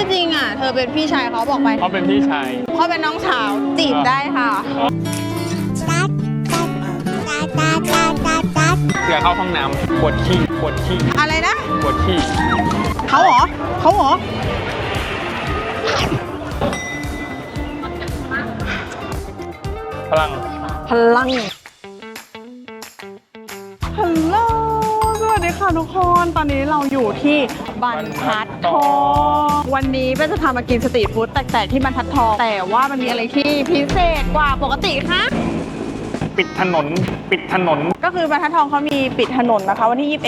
ที่จริงอะ เธอเป็นพี่ชายเขาบอกไปเขาเป็นพี่ชายเขาเป็นน้องสาวจีบได้ค่ะเผื่อเข้าห้องน้ำปวดขี้ปวดขี้อะไรนะปวดขี้เขาเหรอเขาเหรอพลัง พลัง ทุกคนตอนนี้เราอยู่ที่บรรทัดทองวันนี้เป้จะพามากินสตรีทฟู้ดแตกๆที่บรรทัดทอง แต่ว่ามันมีอะไรที่พิเศษกว่าปกติค่ะ ปิดถนน ปิดถนน ก็คือบรรทัดทองเขามีปิดถนนนะคะ วันที่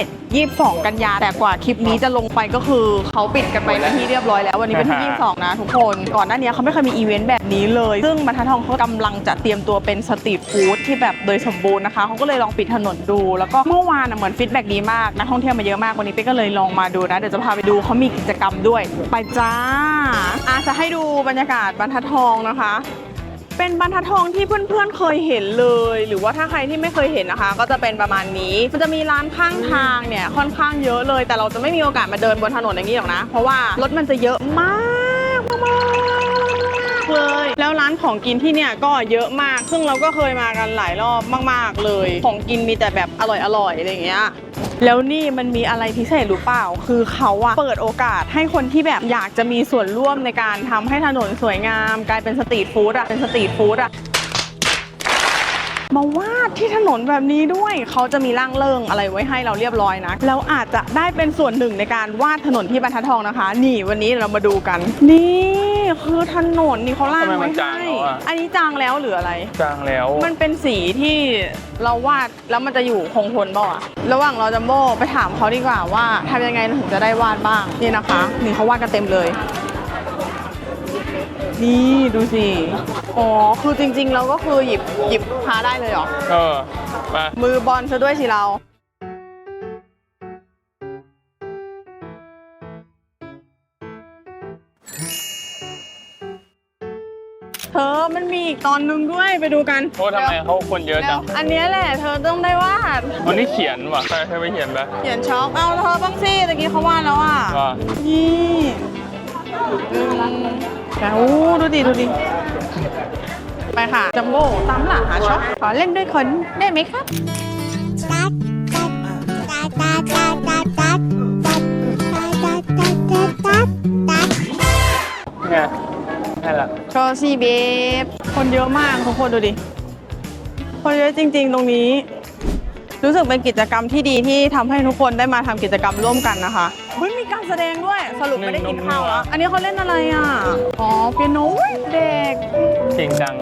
21 22 กันยาแต่กว่าคลิปนี้จะลงไปก็คือเขาปิดกันไปเป็นที่เรียบร้อยแล้ว วันนี้เป็นที่ 22 นะทุกคน ก่อนหน้านี้เขาไม่เคยมีอีเวนต์แบบนี้เลย ซึ่งบรรทัดทองเขากำลังจะเตรียมตัวเป็นสตรีทฟู้ดที่แบบโดยสมบูรณ์นะคะเขาก็เลยลองปิดถนนดู แล้วก็เมื่อวานน่ะเหมือนฟีดแบ็กดีมากนักท่องเที่ยวมาเยอะมากวันนี้เป้ก็เลยลองมาดูนะเดี๋ยวจะพาไปดูเขามีกิจกรรมด้วย ไปจ้าอาจะให้ดูบรรยากาศบรรทัดทองนะคะ เป็นบรรทัดทองที่เพื่อนๆเคยเห็นเลย หรือว่าถ้าใครที่ไม่เคยเห็นนะคะ ก็จะเป็นประมาณนี้ มันจะมีร้านข้างทางเนี่ยค่อนข้างเยอะเลย แต่เราจะไม่มีโอกาสมาเดินบนถนนอย่างนี้หรอกนะ เพราะว่ารถมันจะเยอะมากมาก เลย แล้วร้านของกินที่เนี่ยก็เยอะมาก ซึ่งเราก็เคยมากันหลายรอบมาก ๆ เลย ของกินมีแต่แบบอร่อยๆอะไรอย่างเงี้ยแล้วนี่มันมีอะไรพิเศษหรือเปล่า คือเขาอะเปิดโอกาสให้คนที่แบบอยากจะมีส่วนร่วมในการทำให้ถนนสวยงาม กลายเป็นสตรีทฟู้ดอะเป็นสตรีทฟู้ดอะมาวาดที่ถนนแบบนี้ด้วย เขาจะมีร่างเริงอะไรไว้ให้เราเรียบร้อยนะแล้วอาจจะได้เป็นส่วนหนึ่งในการวาดถนนที่บรรทัดทองนะคะ นี่วันนี้เรามาดูกัน นี่ คือถนนนี่เขาล่างทำไมมัไว้นจางให้แล้วอะ อันนี้จางแล้วหรืออะไร จางแล้ว มันเป็นสีที่เราวาดแล้วมันจะอยู่คงทนเปล่าอะระหว่างเราจัมโบ้ไปถามเขาดีกว่าว่าทำยังไงถึงจะได้วาดบ้างนี่นะคะ นี่เขาวาดกันเต็มเลย นี่ดูสิอ๋อคือจริงๆเราก็คือหยิบหยิบพาได้เลยเหรอ เออ มามือบอลซะด้วยสิเรา อมันมีอีกตอนหนึงด้วยไปดูกันโอ้ทำไมเขาคนเยอะแล้จัวงอันเนี้ยแหละเธอต้องได้วาดวันนี้เขียนว่ะใครเคยไปเขียนปะเขียนช็อกเอาเธอบ้างสิตะกี้เขาวาดแล้วอะว่านี่อืมแต่โอ้ดูดิดูดิไปค่ะจัมโบ้ตามหลังหาช็อกขอเล่นด้วยคนได้ไหมครับเนี่ ยนั่นแหละก็ซีเบฟคนเยอะมากทุกคนดูดิ คนเยอะจริง ๆ ตรงนี้ รู้สึกเป็นกิจกรรมที่ดีที่ทำให้ทุกคนได้มาทำกิจกรรมร่วมกันนะคะเฮ้ยมีการแสดงด้วยสรุปไม่ได้กินข้าวแล้วอันนี้เขาเล่นอะไรอะอ๋อเปียโนอุ๊ยเด็กจริงจัง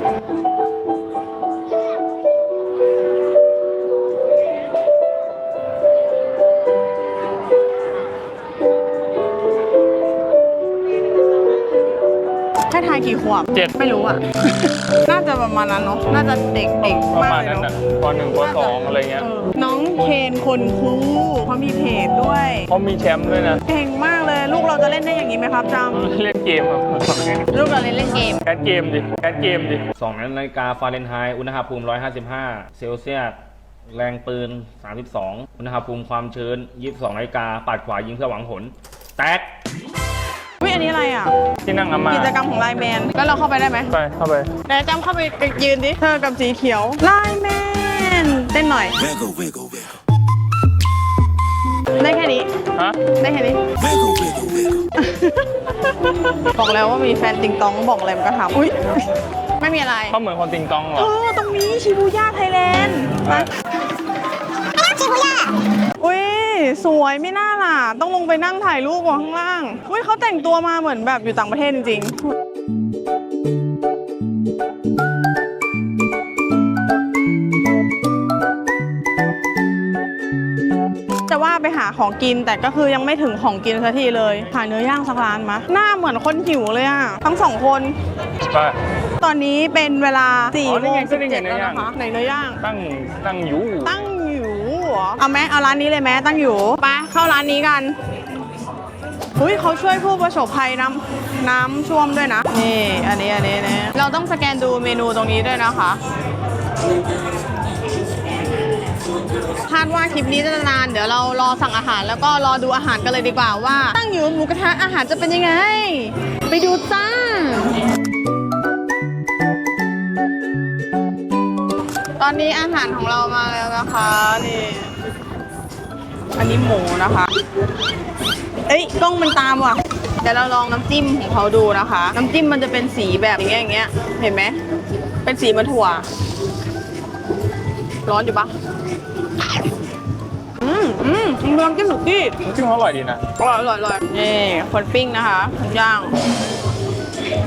กี่ขวบเจ็ด ไม่รู้อะ น่าจะประมาณนั้นเนาะน่าจะเด็กเด็กประมากมาณเลยนั้นเนาะน่ะปหนึ่งปสองอะไรเงี้ยเออน้องเคนคนคูเขามีเพจด้วยเขามีแชมป์ด้วยนะ เก่งมากเลยลูกเราจะเล่นได้อย่างนี้ไหมครับจำเล่นเกมครับลูกเราเล่นเล่นเกม แคสเกมดิแคสเกมดิ2นาฬิกาฟาเรนไฮต์อุณหภูมิ 155 เซลเซียส แรงปืน 32 อุณหภูมิความชื้น 22นาฬิกาปัดขวายิงเพื่อหวังผล แตกวิ อันนี้อะไรอะ ที่นั่งอามากิจกรรมของไลน์แมนแล้วเราเข้าไปได้ไหมไปเข้าไปแต่จำเข้าไปยืนดิเธอกับสีเขียวไลน์แมนเต้นหน่อย Wiggle, wiggle, wiggle. ได้แค่นี้ ฮะได้แค่นี้ Wiggle, wiggle, wiggle. บอกแล้วว่ามีแฟนติงตองบอกอะไรมันก็ทำอุ้ยไม่มีอะไร เขาเหมือนคนติงตองเหรเออ อ ตรงนี้ชิบูย่าไทยแลนด์ไป ชิบูย่าอุ้ย สวยไม่น่าล่ะ ต้องลงไปนั่งถ่ายรูปกว่าข้างล่างอุ้ยเขาแต่งตัวมาเหมือนแบบอยู่ต่างประเทศจริงๆจะว่าไปหาของกินแต่ก็คือยังไม่ถึงของกินสักทีเลยหาเนื้อย่างสักร้านมะหน้าเหมือนคนหิวเลยอะทั้งสองคนไปตอนนี้เป็นเวลา4ี่อ๋อนี่โมไงงก็สิบนี่ไงเจ็ดเนื้แล้วอย่างนะคะไหนเนื้อย่าง ตั้งตั้งอยู่ตั้งอยู่ เหรอ เอาไหมเอาร้านนี้เลยไหมตั้งอยู่ไปเข้าร้านนี้กันอุ้ยเขาช่วยผู้ประสบภัยน้ำน้ำท่วมด้วยนะ นี่ อันนี้อันนี้อันนี้เราต้องสแกนดูเมนูตรงนี้ด้วยนะคะคาดว่าคลิปนี้จะนาน เดี๋ยวเรารอสั่งอาหารแล้วก็รอดูอาหารกันเลยดีกว่าว่า ตั้งอยู่หมูกระทะอาหารจะเป็นยังไง ไปดูจ้า ตอนนี้อาหารของเรามาแล้วนะคะนี่อันนี้หมูนะคะ เอ้ยกล้องมันตามว่ะ เดี๋ยวเราลองน้ำจิ้มของเขาดูนะคะ น้ำจิ้มมันจะเป็นสีแบบอย่างเงี้ยอย่างเงี้ย เห็นไหม เป็นสีเหมันถั่ว ร้อนอยู่ปะอืมอืมมึงลองจิ้มหนูกี้จริงๆอร่อยดีนะอร่อยอร่อยอร่อยนี่คนปิ้งนะคะย่าง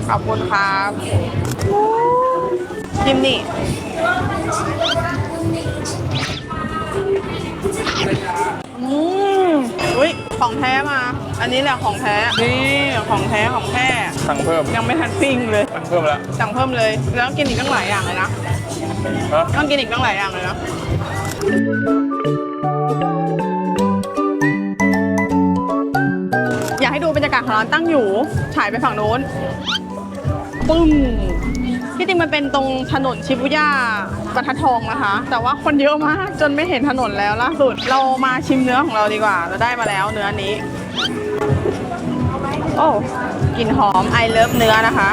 ขอบคุณครับ จิ้มนี่อืมอุ้ยของแท้มา อันนี้แหละของแท้ นี่ของแท้ของแท้ สั่งเพิ่ม ยังไม่ทันปิ้งเลย สั่งเพิ่มแล้ว สั่งเพิ่มเลย แล้วกินอีกตั้งหลายอย่างเลยนะฮะต้องกินอีกตั้งหลายอย่างเลยนะอยากให้ดูบรรยากาศของร้านตั้งอยู่ฉายไปฝั่งโน้น ปึ้ง ที่จริงมันเป็นตรงถนนชิบุย่าบรรทัดทองนะคะ แต่ว่าคนเยอะมากจนไม่เห็นถนนแล้วล่าสุด เรามาชิมเนื้อของเราดีกว่า เราได้มาแล้วเนื้อนี้ โอ้กลิ่นหอมไอเลิฟเนื้อนะคะ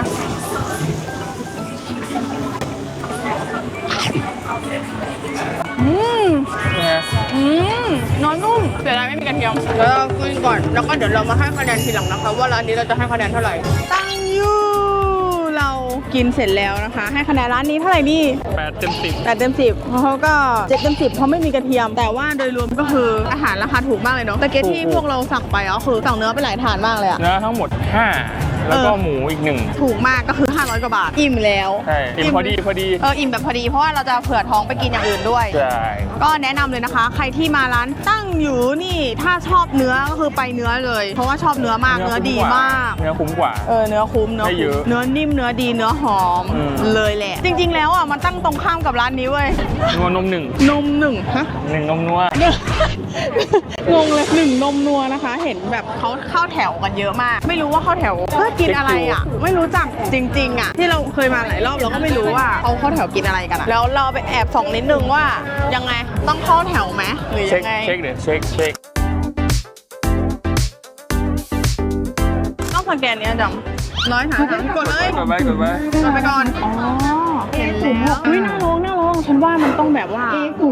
อืมเป็นไงอืมน้อยนุ่มเสียดายไม่มีกระเทียมแล้วเรากินก่อน แล้วก็เดี๋ยวเรามาให้คะแนนทีหลังนะคะ ว่าร้านนี้เราจะให้คะแนนเท่าไหร่ ตั้งยูเรา กินเสร็จแล้วนะคะ ให้คะแนนร้านนี้เท่าไหร่นี่แปดเต็มสิบแปดเต็มสิบเพราะเขาก็เจ็ดเต็มสิบเพราะไม่มีกระเทียม แต่ว่าโดยรวมก็คืออาหารราคาถูกมากเลยเนาะแต่เกตที่พวกเราสั่งไปก็คือสั่งเนื้อไปหลายถาดมากเลยอะเนื้อทั้งหมดห้า แล้วก็เออหมูอีกหนึ่งถูกมากก็คือ 500 กว่าบาท อิ่มแล้ว ใช่กินพอดีพอดีเอออิ่มแบบพอดีเพราะว่าเราจะเผื่อท้องไปกินอย่างอื่นด้วย ใช่ก็แนะนำเลยนะคะ ใครที่มาร้านตั้งอยู่นี่ถ้าชอบเนื้อก็คือไปเนื้อเลย เพราะว่าชอบเนื้อมากเนื้อดีมาก เนื้อคุ้มกว่า เออเนื้อคุ้มเนื้อได้เยคุ้มอะเนื้อนิ่มเนื้อดีเนื้อหอมอืม เลยแหละ จริง ๆ แล้วอะมันตั้งตรงข้ามกับร้านนี้เว้ยนัวนมหนึ่งนมหนึ่งฮะ หนึ่งนมนัว งงเลยหนึ่งนมนัวนะคะ เห็นแบบเขาเข้าแถวกันเยอะมาก ไม่รู้ว่าเข้าแถวเพื่อกินอะไรอะ ไม่รู้จักจริง ๆ อะ ที่เราเคยมาหลายรอบเราก็ไม่รู้ว่าเขาเข้าแถวกินอะไรกันอะแล้วเราไปแอบส่องนิดนึงว่ายังไงต้องเข้าแถวไหมหรือเช็ยัคงไง เช็คเดี๋ยวเช็คเช็คต้องสแกนเนี้ยจัง ร้อยหาหากดเลยกดไว้กดไว้กดไปก่อนอ๋อเห็นแล้วอุ้ยน่าลองน่าลองฉันว่ามันต้องแบบว่า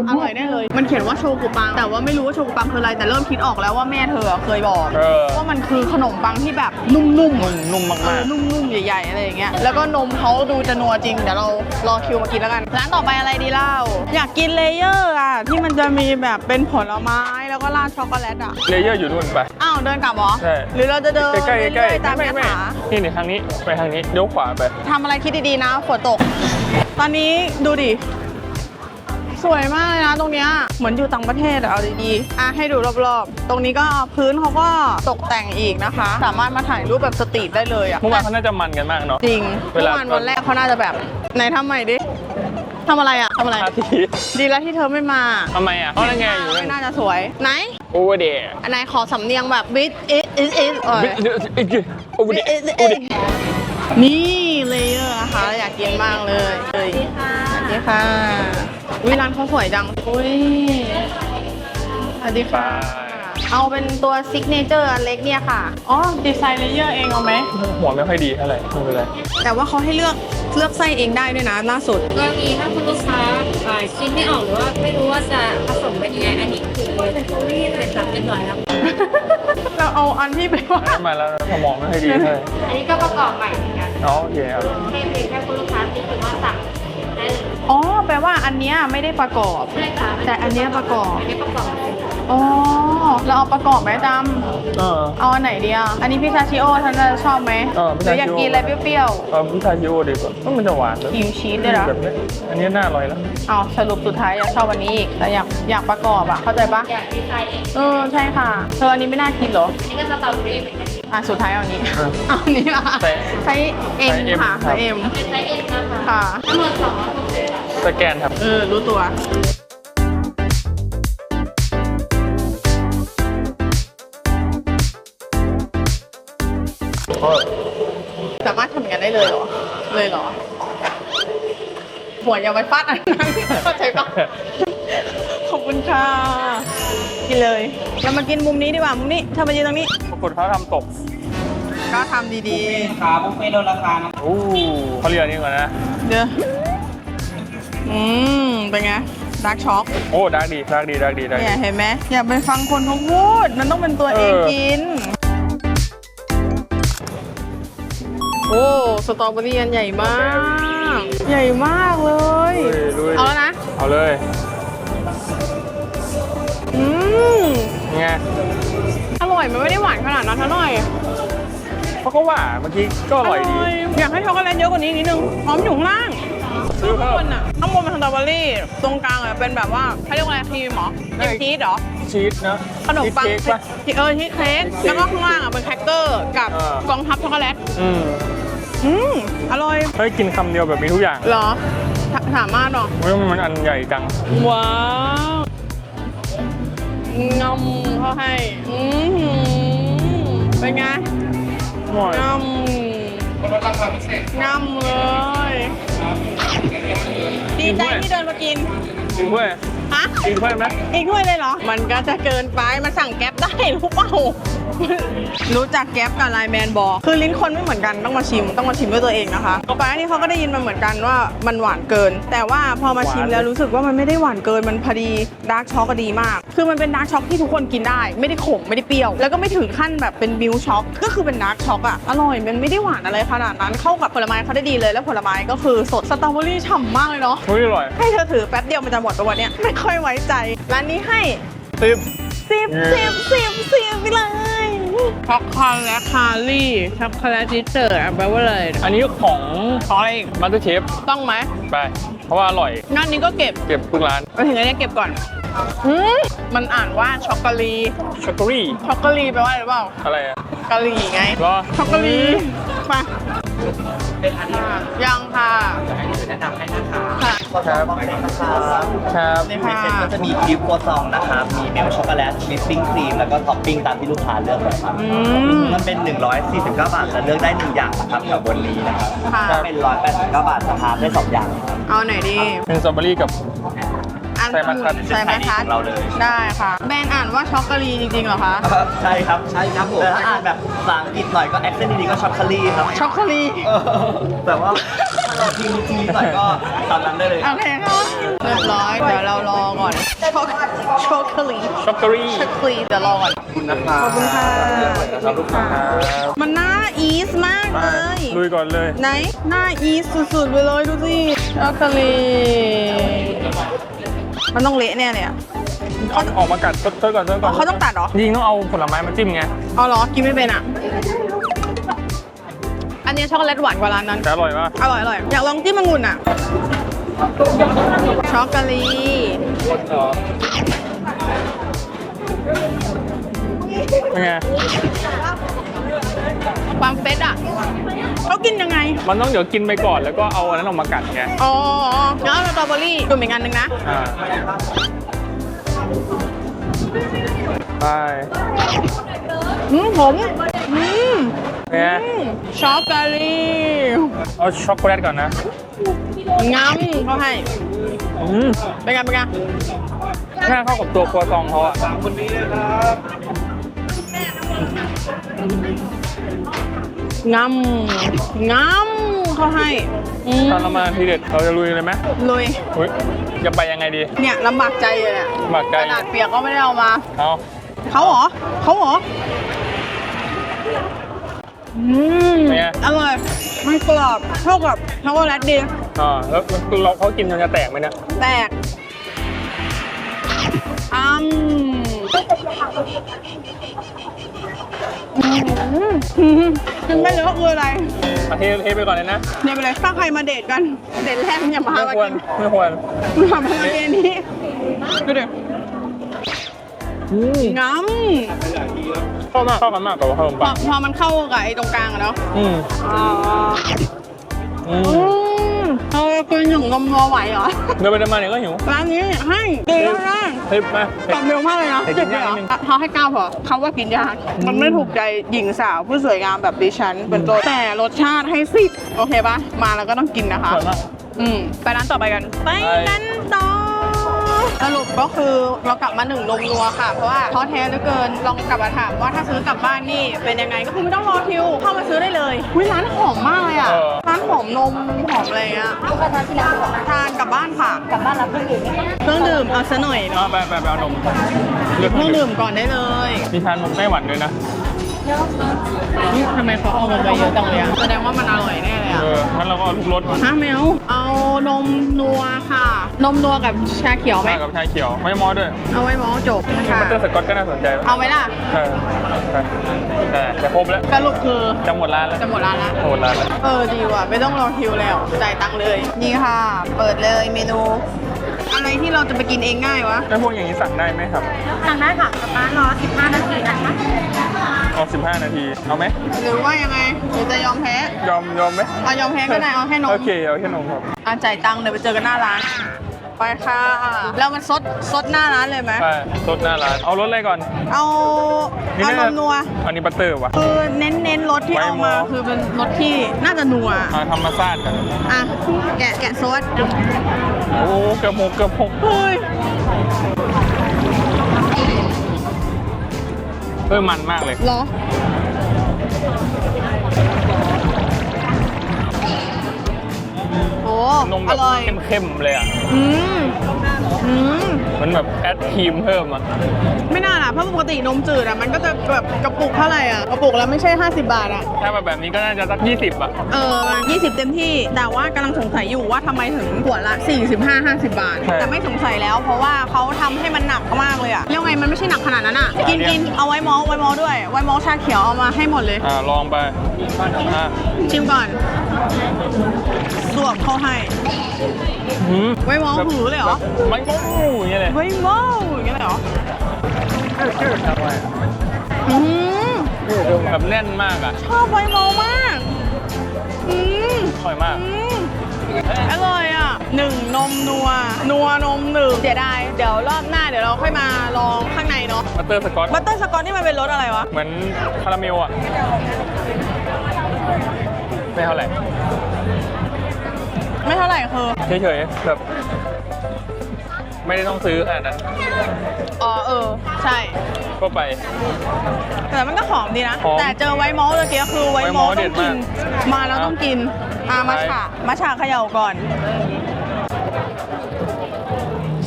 อร่อยแน่เลย มันเขียนว่าโชกุปัง แต่ว่าไม่รู้ว่าโชกุปังคืออะไร แต่เริ่มคิดออกแล้วว่าแม่เธอเคยบอกเออว่ามันคือขนมปังที่แบบนุ่มๆนุ่มนุ่มเอมาอกนุ่มๆใหญ่ๆอะไรอย่างเงี้ย แล้วก็นมเขาดูจะนัวจริงเดี๋ยวเรารอคิวมากินแล้วกัน ร้านต่อไปอะไรดีเล่า อยากกินเลเยอร์อะที่มันจะมีแบบเป็นผลไม้แล้วก็ราดช็อกโกแลตอะๆเลเยอร์อยู่นู่นไปอ้าวเดินกลับเหรอใช่ หรือเราจะเดินใกล้ๆใกล้เรื่อยๆตามๆไม่ยไม่ถานี่นี่ทางนี้ไปทางนี้เลี้ยวขวาไป ทำอะไรคิดดีๆนะฝนตก ตอนนี้ดูดิ สวยมากเลยนะตรงเนี้ยเหมือนอยู่ต่างประเทศอะเอาดีๆอะให้ดูรอบๆ ตรงนี้ก็พื้นเขาก็ตกแต่งอีกนะคะ สามารถมาถ่ายรูปแบบสตรีทได้เลยอะเมื่อวานเขาน่าจะมันกันมากเนาะ จริงเวเมื่อลาวานวันแรกเขาน่าจะแบบไหนทำใหม่ดิ ทำอะไรอะทำอะไร อาทิตย์ดีแล้วที่เธอไม่มาทำไมอะเขาไงอยู่นั่ไม่นน่าจะสวย ไหนโอเวอร์เดย์อันไหนขอสำเนียงแบบบิทอิทอิทอิทโอเวอร์เดย์โอเวอร์เดย์นี่เลเยอร์นะคะอยากกินมากเลยสวัสดีค่ะสวัสดีค่ะวิร้านเขาสวยจังอุ้ยสวัสดีค่ะ เอาเป็นตัวซิกเนเจอร์อันเล็กเนี่ยค่ะ อ๋อ ดีไซน์เลเยอร์เองเอาไหมหัวไม่ค่อยดีเท่าไหร่ไม่เป็นไรแต่ว่าเขาให้เลือก เลือกไส้เองได้ด้วยนะล่าสุด กรณีถ้าคุณลูกค้าอ่าคิดไม่ออกหรือว่าไม่รู้ว่าจะผสมเป็นยังไงอันนี้คือเป็นสับเรียบร้อยแล้ว เราเอาอันที่ไปว่าให้มาแล้วสมองไม่ค่อยดีเท่าไหร่อันนี้ก็ประกอบใหม่เหมือนกันอ๋อโอเคครับแค่เพียงแค่คุณลูกค้าที่คิดว่าสั่งได้เลยอ๋อ แปลว่าอันเนี้ยไม่ได้ประกอบ ใช่ค่ะแต่อันเนี้ยประกอบ อันนี้ประกอบเป็น อ๋อเราเอาประกอบไหมจเออำเอาอันไหนดีอะ อันนี้พิซซาชิโอท่านจะชอบไหมเออหรืออยากกินอะไรเปรี้ยวเอาพิซซ่าชิโอดีกว่าต้องมันจะหวานๆครีมชีสด้วยนะแบบนี้อันนี้น่าอร่อยแล้วเอาสรุปสุดท้ายอยากชอบวันนี้อีกแต่อยากอยากประกอบอะเข้าใจปะอยากดีไซน์เองเออใช่ค่ะเธออันนี้ไม่น่ากินเหรออันนี้ก็สตรอเบอรี่เหมือนกันอะสุดท้ายเอาอันนี้เออเอาอันนี้อะใส่ใช้เอ็มใช้ M ค่ะครัใช้บเอ็มเป็นไซส์เอ็นนะคะค่ะ ทั้งหมดสองร้อยหกสิบบาทสแกนครับ เออรู้ตัว ก็สามารถทำอย่างนั้นได้เลยเหรอ เลยเหรอ หัวอย่าไปฟาดอันนั้นเข้าใจปะขอบคุณค่ะ กินเลย เรามากินมุมนี้ดีกว่า มุมนี้เธอมายืนตรงนี้ ปรากฏเขาทำตกก็ทำดีขาบุฟเฟ่ต์ลดราคานะอู้เขาเรียกอันนี่ก่อนนะ ๆ เดี๋ยวอืม เป็นไงดาร์กช็อกโอ้ดักดีดักดีดักดีดักดีเนี่ยเห็นไหมอย่าไปฟังคนเขาพูด มันต้องเป็นตัวเองเออกิน โอ้สตรอเบอรี่อันใหญ่มาก ใหญ่มากเลยลุยลุยเอาแล้วนะ เอาเลยอืมไงอร่อยมันไม่ได้หวานขนาดนั้นเท่าไหร่เพราะก็ว่าเมื่อกี้ก็อร่อยดี อยากให้ช็อกโกแลตเยอะกว่านี้นิดนึงหอมอยู่ข้างล่างซื้อข้างเพิ่บมนอะข้างบนเป็นสตรอเบอรี่ ตรงกลางอะเป็นแบบว่าเขาเรียกว่าอะไรครีมเหรอได้เป็นชีสเหรอ ชีสนะขนมปังชีสเค้กปะเออชีสเค้กชีสเค้กแล้วก็ข้างล่างอะเป็นแครกเกอร์กับเออกองทัพช็อกโกแลต อืม อืมอร่อย เฮ้ยกินคำเดียวแบบมีทุกอย่างเหรอถสามารถเหรอเฮ้ยมันอันใหญ่จัง ว้าวงำเขาให้อือหือเป็นไงอร่อยงำงำเลยดีใจที่เดินมากินกินเพื่อนฮะกินเพื่อนไหมอีกถ้วยเลยเหรอ มันก็จะเกินไป มันสั่งแก๊ปได้รู้เปล่า รู้จักแก๊ปกับไลน์แมนบอกคือลิ้นคนไม่เหมือนกันต้องมาชิมต้องมาชิมด้วยตัวเองนะคะก่อนหน้านี้เขาก็ได้ยินมาเหมือนกันว่ามันหวานเกิน แต่ว่าพอมาชิมแล้วรู้สึกว่ามันไม่ได้หวานเกินมันพอดีดาร์กช็อกก็ดีมาก คือมันเป็นดาร์กช็อกที่ทุกคนกินได้ ไม่ได้ขมไม่ได้เปรี้ยว แล้วก็ไม่ถึงขั้นแบบเป็นมิลช็อกก็คือเป็นดาร์กช็อกอะอร่อยมันไม่ได้หวานอะไรขนาดนั้นเข้ากับผลไม้เขาได้ดีเลยแล้วผลไม้ก็คือสดสตรอเบอรี่ฉ่ำมากเลยเนาะเฮ้ยอร่อยให้เธอถือแป๊บเดียวมันจะหมดไปวันเนี้ยไม่ค่อยไว้ใจร้านนี้ให้ติบ สิบสิบสิบสิบไปเลยช็อกโกแลตคารี่ช็อกโกแลตจิเตอร์แปลว่าอะไรอันนี้ของขออะไรอีกมาสเตอร์เชฟต้องไหมไป เพราะว่าอร่อยงั้นนี้ก็เก็บเก็บทุกร้านไปถึงอันนี้เก็บก่อนอืมมันอ่านว่าช็อกโกแลตช็อกโกรี่ช็อกโกแลตแปลว่าอะไรหรือเปล่าอะไรอะกะหรี่ไงรอช็อกโกแลตมา ยังค่ะแนะนำให้นะคะค่ะครับครับนี่ในค่ะเซ็ตก็จะมีครีมโครัวซองนะครับ มีเมลช็อกโกแลตวิปปิ้งครีม แล้วก็ท็อปปิ้งตามที่ลูกค้าเลือกเลยครับอืมมันเป็น 149 บาทจะเลือกได้หนึ่งอย่างนะครับแถวบนนี้นะครับค่ะถ้าเป็น 189 บาทสามารถได้สองอย่างครับเอาไหนดี เป็นสตรอเบอรี่กับ อันใส่มะขัดใส่มะขัดของเราเลย ได้ค่ะ แบรนด์อ่านว่าช็อกโกแลตจริงๆเหรอคะ ใช่ครับใช่ครับผมแต่ถ้าอ่านแบบภาษาอังกฤษหน่อยก็แอคเซนต์ดีๆก็ช็อกโกแลตครับช็อกโกแลต เออแต่ว่าถ้าเราทิ้งทีหน่อยก็ตามนั้นได้เลยโอเคค่ะเรียบร้อย เดี๋ยวเรารอก่อนช็อกช็อกโกแลตช็อกโกรี่ช็อกโกแลตเดี๋ยวรอก่อนขอบคุณนะครับขอบคุณค่ะครับลูกค้ามันน่าอีสมากเลยลุยก่อนเลย ไหนหน้าอีสสุดๆไปเลยดูสิช็อกโกแลต มันต้องเละแน่เลยอะเขาออกมากัดต้นก่อนต้นก่อนเขาต้องตัดเหรอ จริงๆต้องเอาผลไม้มาจิ้มไงเอาเหรอ กินไม่เป็นอะ อันนี้ช็อกโกแลตหวานกว่าร้านนั้นแต่อร่อยมากอร่อยอร่อยอยากลองจิ้มองุ่นอะ ช็อกโกแลตเป็นไงความ เฟสอะเขากินยังไง มันต้องเดี๋ยวกินไปก่อนแล้วก็เอาอันนั้นออกมากัดไง อ๋องั้นเอาสตรอเบอรี่ดูเหมือนกันหนึ่งนะ อ่าไปอืมผมอืมเป็นไงอืมช็อกโกแลตเอาช็อกโกแลตก่อนนะงั้มเขาให้ อืมเป็นไงเป็นไงน่าเข้ากับตัวครัวซองเขาอะ งัมงัมเขาให้อืมตอนเรามาทีเด็ดเราจะลุยเลยไหมลุยอุ้ยจะไปยังไงดีเนี่ยลำบากใจเลยเนี่ยหมักกไก่ระดาษเปียกก็ไม่ได้เอามาเอาเขาเหรอเขาเหรออืมเป็นไงอร่อยมันกรอบเท่ากับช็อกโกแลตดีอ่าแล้วเราเขากินมันจะแตกไหมเนี่ยแตกอืม อืมกินไม่เยอะคืออะไรมาเทเทไปก่อนเลยนะเนี่ยไปเลยถ้าใครมาเดทกัน เดทแรกอย่ามาไม่มาควรกินไม่ควรมามากินอันนี้ดูดิอืมงั้มเข้ามากเข้ากันมากกับขนมพอปังพอมันเข้ากับไอ้ตรงกลางอะเนาะอืมอ่าอือืม มเธอกินถึงนมนัวไหวเหรอ เดินไปเดินมาเนี่ยก็หิวร้านนี้ให้ดีมากนะเฮ้ยมาตอบเร็วมากเลยนะแต่กินยากนิดนึงอะเขาให้ก้าวพอเขาว่ากินยาก มันไม่ถูกใจหญิงสาวผู้สวยงามแบบดิฉัน เป็นตัวแต่รสชาติให้สิบโอเคปะมาแล้วก็ต้องกินนะคะ สวยมาก อืม ไปร้านต่อไปกัน ไปกัน สรุปก็คือเรากลับมาหนึ่งนมนัวค่ะ เพราะว่าท้อแท้เหลือเกินลองกลับมาถามว่าถ้าซื้อกลับบ้านนี่เป็นยังไงก็คือไม่ต้องรอคิวเข้ามาซื้อได้เลยอุ้ยร้านหอมมากเลยอะเออร้านหอมนมหอมอะไรเงี้ยทานกลับบ้านค่ะกลับบ้านรับเครื่องดื่มเครื่องดื่มเอาซะหน่อยเอาไปไปไปเอานมเลือกเครื่องดื่มก่อนได้เลยมีทานนมไต้หวันด้วยนะ นี่ทำไมเขาเอานมไปเยอะจังเลยอะแสดงว่ามันอร่อยแน่เลยอะเอองั้นเราก็เอาทุกรสมาฮะแมวเอานมนัวค่ะ นมนัวกับชาเขียวไหม ชากับชาเขียว ไม่มอด้วยเอาไว้หมอจบค่ะบัตเตอร์สกอตก็น่าสนใจเอาไหมล่ะ ใช่ใช่ใช่แต่ครบแล้วสรุปคือจะหมดร้านแล้วจะหมดร้านแล้วหมดร้านแล้ว เออดีว่ะ ไม่ต้องรอคิวแล้ว จ่ายตังค์เลย นี่ค่ะ เปิดเลยเมนู อะไรที่เราจะไปกินเองง่ายวะ แล้วพวกอย่างนี้สั่งได้ไหมครับสั่งได้ค่ะกลับบ้านรอ 15 นาทีนะคะเอา15 นาที เอาไหม หรือว่ายังไงหรือจะยอมแพ้ยอมยอมไหมเอายอมแพ้ก็ได้เอาแค่นมโอเค เอาแค่นมครับอะจ่ายตังค์เดี๋ยวไปเจอกันหน้าร้าน ไปค่ะ แล้วมันซดซดหน้าร้านเลยไหมไปสดหน้าร้าน เอารสอะไรก่อน เอาเอานมนัวอันนี้บัตเตอร์ว่ะ คือเน้นเน้นรสที่เอามาไว้หมอ คือเป็นรสที่น่าจะนัว เอาธรรมชาติกัน อะ แกะแกะซดโอ้เกือบหกเกือบหกเฮ้ยเออมันมากเลย เหรอ นมแบอบร่อยเข้มๆเลยอะ อืมอืมมันแบบแอดครีมเพิ่มอะ ไม่น่าล่ะเพราะปกตินมจืดอะมันก็จะแบบกระปุกเท่าไหร่อะกระปุกแล้วไม่ใช่ 50 บาทอะ ถ้าแบบแบบนี้ก็น่าจะสัก 20 อะ เออ20 เต็มที่ แต่ว่ากำลังสงสัยอยู่ว่าทำไมถึงขวดละ 45 50 บาท ใช่แต่ไม่สงสัยแล้ว เพราะว่าเขาทำให้มันหนักมากเลยอะยังไงมันไม่ใช่หนักขนาดนั้นอะกินอันเนี้ยกินเอาไว้มอลไว้มอลด้วย ไว้มอลชาเขียวเอามาให้หมดเลย อ่าลองไปอ่าชิมก่อน สวบเข้าให้หืมไว้มอลหือเลยเหรอไม่ก็อย่างเงี้ยเลยไว้มอลอย่างเงี้ยเลยเหรออืมแบบแน่นมากอะ ชอบไว้มอลมากอืมอร่อยมากอืมอร่อยอะหนึ่งนมนัว นัวนมหนึ่งเสียดายเดี๋ยวรอบหน้าเดี๋ยวเราค่อยมาลองข้างในเนาะบัตเตอร์สกอตบัตเตอร์สกอตนี่มันเป็นรสอะไรวะ เหมือนคาราเมลอะ ไม่เท่าไหร่ ไม่เท่าไหร่คือ เฉยๆแบบ ไม่ได้ต้องซื้อขนาดนั้นอ๋อเออ ใช่ ก็ไป แต่มันก็หอมดีนะ หอมแต่เจอไวท์มอลต์เมื่อกี้คือไวท์มอลต์ไวท์มอลต์ต้องกินเด็ดมากมาแล้วต้องกินอ่ามาไปฉะมาฉะเขย่าก่อน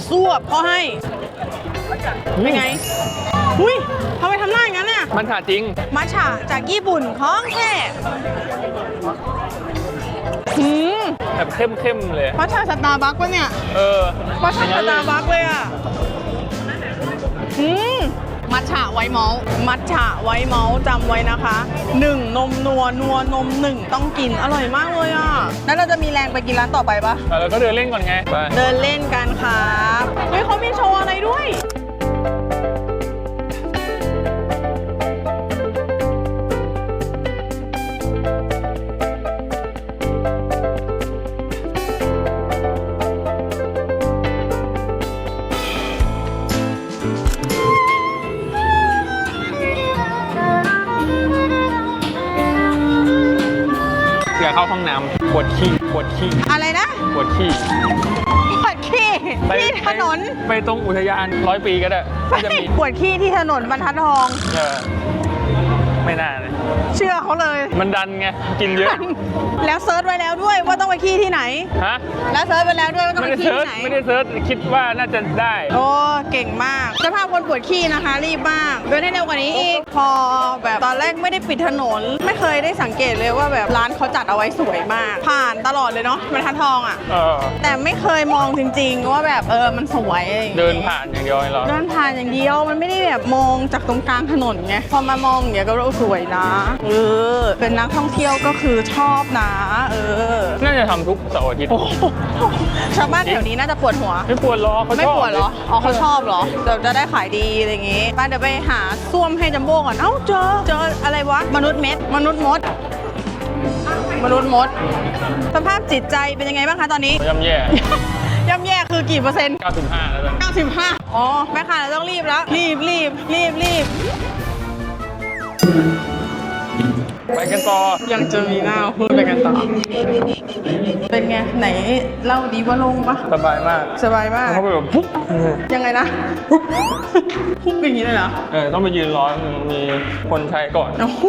สวบเขาให้ เป็นไง อุ้ยทำไมทำหน้าอย่างนั้นน่ะ มันถาจริงมาฉะจากญี่ปุ่นของแท้หืมแบบเข้มๆเลยมาฉะสตาร์บัคปะเนี่ย เออมาฉะสตาร์บัคเลยอะอืมมัทฉะไวท์เมาส์มัทฉะไวท์เมาส์จำไว้นะคะหนึ่งนมนัวนัวนมหนึ่งต้องกินอร่อยมากเลยอะ แล้วเราจะมีแรงไปกินร้านต่อไปปะอะแล้วก็เดินเล่นก่อนไง ไป เดินเล่นกันครับเฮ้ยเขามีโชว์อะไรด้วย เข้าห้องน้ำปวดขี้ปวดขี้อะไรนะปวดขี้ปวดขี้ไปที่ถนนไปไปตรงอุทยานร้อยปีก็ได้ก็จะมีปวดขี้ที่ถนนบรรทัดทอง เออ ไม่น่าเลย เชื่อเขาเลย มันดันไง กินเยอะ แล้วเซิร์ชไว้แล้วด้วยว่าต้องไปขี้ที่ไหน ฮะ แล้วเซิร์ชไว้แล้วด้วยว่าต้องไม่ไปได้ขี้เซิร์ชที่ไหน ไม่ได้เซิร์ชคิดว่าน่าจะได้ โอ้ เก่งมากสภาพคนปวดขี้นะคะ รีบมากเดินให้เร็วกว่านี้อีก พอแบบตอนแรกไม่ได้ปิดถนน ไม่เคยได้สังเกตเลยว่าแบบร้านเขาจัดเอาไว้สวยมาก ผ่านตลอดเลยเนาะบรรทัดทองอะ เออ แต่ไม่เคยมองจริง ๆ ว่าแบบเออมันสวยอะไรอย่างงี้เดินผ่านอย่างเดียวเหรอเดินผ่านอย่างเดียวมันไม่ได้แบบมองจากตรงกลางถนนไงพอมามองอย่างเงี้ยก็รู้สวยนะ เออ เป็นนักท่องเที่ยวก็คือชอบนะ เออ น่าจะทำทุกเสาร์อาทิตย์โอ้โหชาวบ้านแถวนี้น่าจะปวดหัว ไม่ปวดล้อเขาไม่ชอบปวดเหรอ อ๋อเขาชอบเหรอเดี๋ยวจะได้ขายดีอะไรอย่างงี้ป้าเดี๋ยวไปหาส้วมให้จัมโบ้ก่อน เอ้าเจอ เจออะไรวะ มนุษย์เม็ด มนุษย์มด มนุษย์มด สภาพจิตใจเป็นยังไงบ้างคะตอนนี้ ย่ำแย่ ย่ำแย่คือกี่เปอร์เซ็นต์ 95 แล้วกัน95 อ๋อ แม่ค้าเราต้องรีบแล้ว รีบรีบรีบรีบ ไปกันต่อ ยังจะมีหน้าพูดไปกันต่อ เป็นไง ไหนเล่าดีว่าลงปะสบายมากสบายมาก เขาไปแบบปุ๊บยังไงนะปุ๊บปุ๊บอย่างนี้เลยเหรอ เออต้องไปยืนรอมีคนใช้ก่อนโอ้โห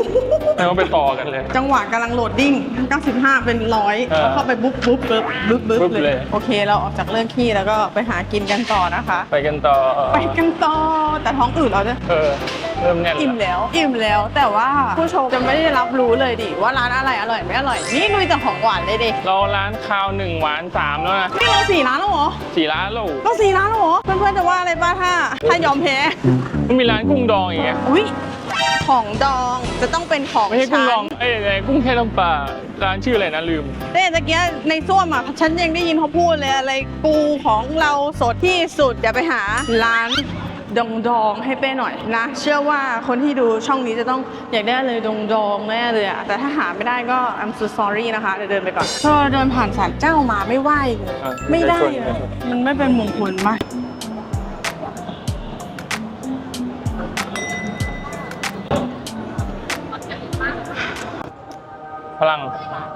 แล้วก็ไปต่อกันเลย จังหวะกำลังโหลดดิ้ง 95 เป็นร้อยเออเข้าไปบุ๊บบุ๊บบุ๊บบุ๊บบุ๊บบุ๊บเลเลย ย โอเค เราออกจากเรื่องขี้แล้วก็ไปหากินกันต่อนะคะ ไปกันต่อ ไปกันต่อ แต่ท้องอืดเราจะ เออ เริ่มแน่นอิ่มแล้วแล้ว อิ่มแล้ว แต่ว่าผู้ชมจะไม่ได้รับรู้เลยดิว่าร้านอะไรอร่อยไม่อร่อย นี่ลุยแต่ของหวานเลยดิ เราร้านข้าวหนึ่งหวานสามแล้วนะนี่เราสี่ร้านแล้วเหรอสี่ร้านแล้วเราสี่ร้านแล้วเหรอ เพื่อนๆจะว่าอะไรบ้างถ้าถ้ายอมแพ้มันมีร้านกุ้งดองอีกไงอุ้ยของดองจะต้องเป็นของไม่ใช่กุ้งฉัดองนเอ้ยอะไรกุ้งแค่น้ำปลาร้านชื่ออะไรนะลืมเต้ตะเกียในส้วมอะฉันยังได้ยินเขาพูดเลยอะไรปูของเราสดที่สุดเดี๋ยวไปหาร้าน ดองดองให้เป้หน่อยนะ เชื่อว่าคนที่ดูช่องนี้จะต้องอยากได้เลยดองดองแน่เลยอะแต่ถ้าหาไม่ได้ก็ I'm so sorry นะคะเดี๋ยวเดินไปก่อนพอเดินผ่านศาลเจ้ามาไม่ไหวเลยอะไม่ได้ไม่ชนอะมันไม่เป็นมงคลมาก ลัง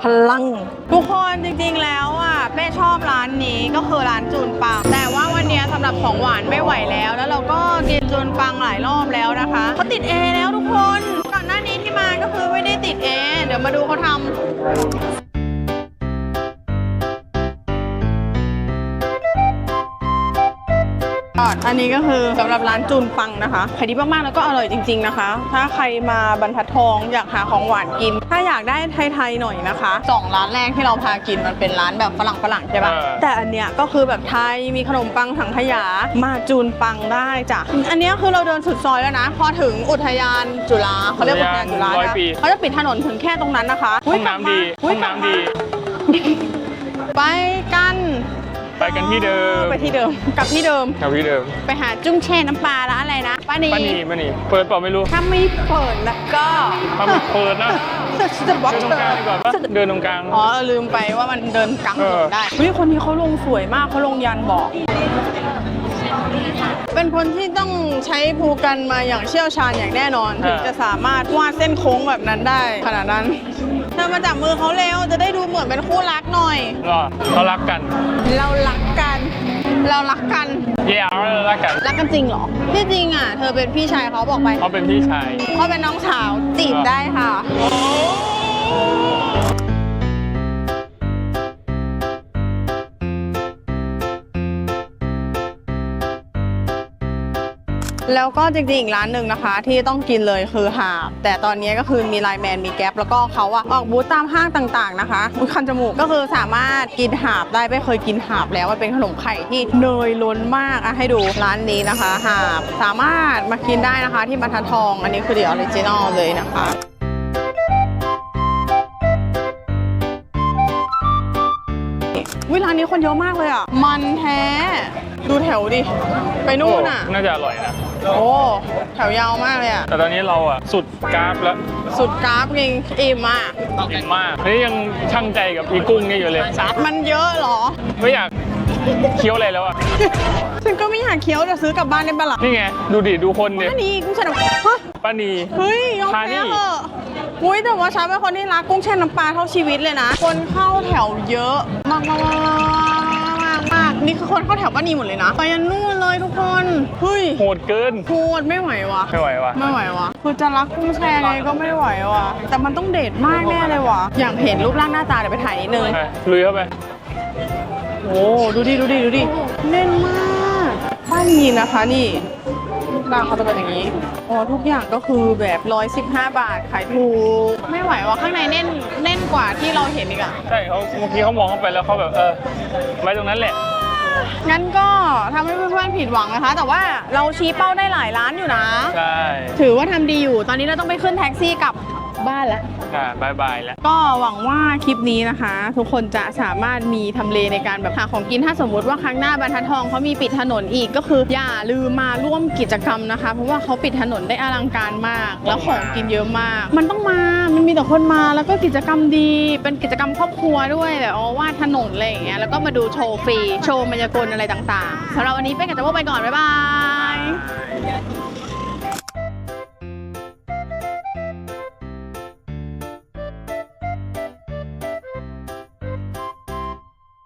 พลัง ทุกคนจริงๆแล้วอะเป้ชอบร้านนี้ก็คือร้านจูนปัง แต่ว่าวันนี้สำหรับของหวานไม่ไหวแล้ว แล้วเราก็กินจูนปังหลายรอบแล้วนะคะเขาติดแอร์แล้วทุกคนก่อนหน้านี้ที่มาก็คือไม่ได้ติดแอร์เดี๋ยวมาดูเขาทำ อนอันนี้ก็คือสำหรับร้านจูนปังนะคะขายดีมากๆแล้วก็อร่อยจริง ๆนะคะ ถ้าใครมาบรรทัดทองอยากหาของหวานกิน ถ้าอยากได้ไทยๆหน่อยนะคะสองร้านแรกที่เราพากินมันเป็นร้านแบบฝรั่งฝรั่งๆใช่ปะเออแต่อันเนี้ยก็คือแบบไทยมีขนมปังถังขยะมาจูนปังได้จ้ะอันเนี้ยคือเราเดินสุดซอยแล้วนะ พอถึงอุทยานจุฬาเขาเรียกอุทยานจุฬาร้อยนะปีเขาจะปิดถนนถึงแค่ตรงนั้นนะคะห้องน้ำดีอุ๊ห้ยองกลับมาน้ำดี ไปกัน ไปกันที่เดิมไปที่เดิมกลับที่เดิมกับที่เดิมไปหาจุ้งแช่น้ำปลาร้านอะไรนะป้านีป้านีป้านีเปิดเปล่าไม่รู้ถ้าไม่เปิดนะก็ถ้าไม่เปิดนะจะบล็อกเดินตรงกลางดีกว่าปะเดินตรงกลางอ๋อลืมไปว่ามันเดินกลางถนเอนอได้เฮ้ยคนนี้เขาลงสวยมากเขาลงยันบอก เป็นคนที่ต้องใช้ภูกันมาอย่างเชี่ยวชาญอย่างแน่นอน ถึงจะสามารถวาดเส้นโค้งแบบนั้นได้ขนาดนั้นเธอมาจับมือเขาเร็วจะได้ดูเหมือนเป็นคู่รักหน่อย รอเขารักกัน เรารักกัน เรารักกัน เย้เรารักกัน รักกันจริงเหรอที่จริงอะ เธอเป็นพี่ชายเขาบอกไปเขาเป็นพี่ชายเขาเป็นน้องสาวจีบได้ค่ะ แล้วก็จริงๆอีกร้านหนึ่งนะคะ ที่ต้องกินเลยคือหาบ แต่ตอนนี้ก็คือมีไลแมนมีแก๊ปแล้วก็เขาอะออกบูธตามห้างต่างๆนะคะคันจมูกก็คือสามารถกินหาบได้ไม่เคยกินหาบแล้วมันเป็นขนมไข่ที่เนยล้นมากอะให้ดูร้านนี้นะคะ หาบสามารถมากินได้นะคะที่บรรทัดทอง อันนี้คือเดียวออริจินอลเลยนะคะวิร้านนี้คนเยอะมากเลยอะ มันแท้ ดูแถวดิ ไปนู่นอะ น่าจะอร่อยนะ โอ้แถวยาวมากเลยอะ แต่ตอนนี้เราอะ สุดกราฟแล้วสุดกราฟจริงอิ่มอะ อิ่มมากนี่ยังช่างใจกับอีกุ้งนี่อยู่เลยมันเยอะเหรอ ไม่อยากเคี้ยวอะไรแล้วอะ ฉันก็ไม่อยากเคี้ยวแต่ซื้อกลับบ้านได้ปะล่ะนี่ไง ดูดิ ดูคนเนี่ยอันนี้กุ้งแช่น้ำปลาฮะป้านี เฮ้ยยอมทานี่ แพ้เถอะอุ้ยแต่ว่าฉันเป็นคนที่รักกุ้งแช่น้ำปลาเท่าชีวิตเลยนะ คนเข้าแถวเยอะมากม นี่คือคนเข้าแถวป้านีหมดเลยนะ ไปยันนู่นเลยทุกคนเฮ้ยโหดเกินโคตรไม่ไหววะไม่ไหวว่ะไม่ไหววะคือจะรักกุ้งแช่ไงก็ไม่ไหววะแต่มันต้องเด็ดมากแน่เลยวะอยากเห็นรูปร่างหน้าตาเดี๋ยวไปถ่ายนิดนึงไปลุยเข้าไป โอ้ดูดิดูดิดูดิแน่นมากป้านีนะคะนี่ร้านเขาจะเป็นอย่างนี้อ๋อทุกอย่างก็คือแบบ 115 บาทขายถูกไม่ไหววะข้างในแน่นแน่นกว่าที่เราเห็นอีกอะใช่เขาเมื่อกี้เขามองเข้าไปแล้วเขาแบบเออไว้ตรงนั้นแหละ งั้นก็ทำให้เพื่อนๆผิดหวังนะคะ แต่ว่าเราชี้เป้าได้หลายร้านอยู่นะ ใช่ ถือว่าทำดีอยู่ ตอนนี้เราต้องไปขึ้นแท็กซี่กลับ บ้านแล้วอ่าบายบายแล้ว ก็หวังว่าคลิปนี้นะคะ ทุกคนจะสามารถมีทำเลในการแบบหาของกินถ้าสมมุติว่าครั้งหน้าบรรทัดทองเขามีปิดถนนอีกก็คือ อย่าลืมมาร่วมกิจกรรมนะคะ เพราะว่าเขาปิดถนนได้อลังการมาก แล้วของกินเยอะมาก มันต้องมา มันมีแต่คนมาแล้วก็กิจกรรมดี เป็นกิจกรรมครอบครัวด้วยแบบเอาวาดถนนอะไรอย่างเงี้ยแล้วก็มาดูโชว์ฟรีโชว์มายากลอะไรต่างๆสำหรับวันนี้เป้กับจะว่าไปก่อนบ๊ายบาย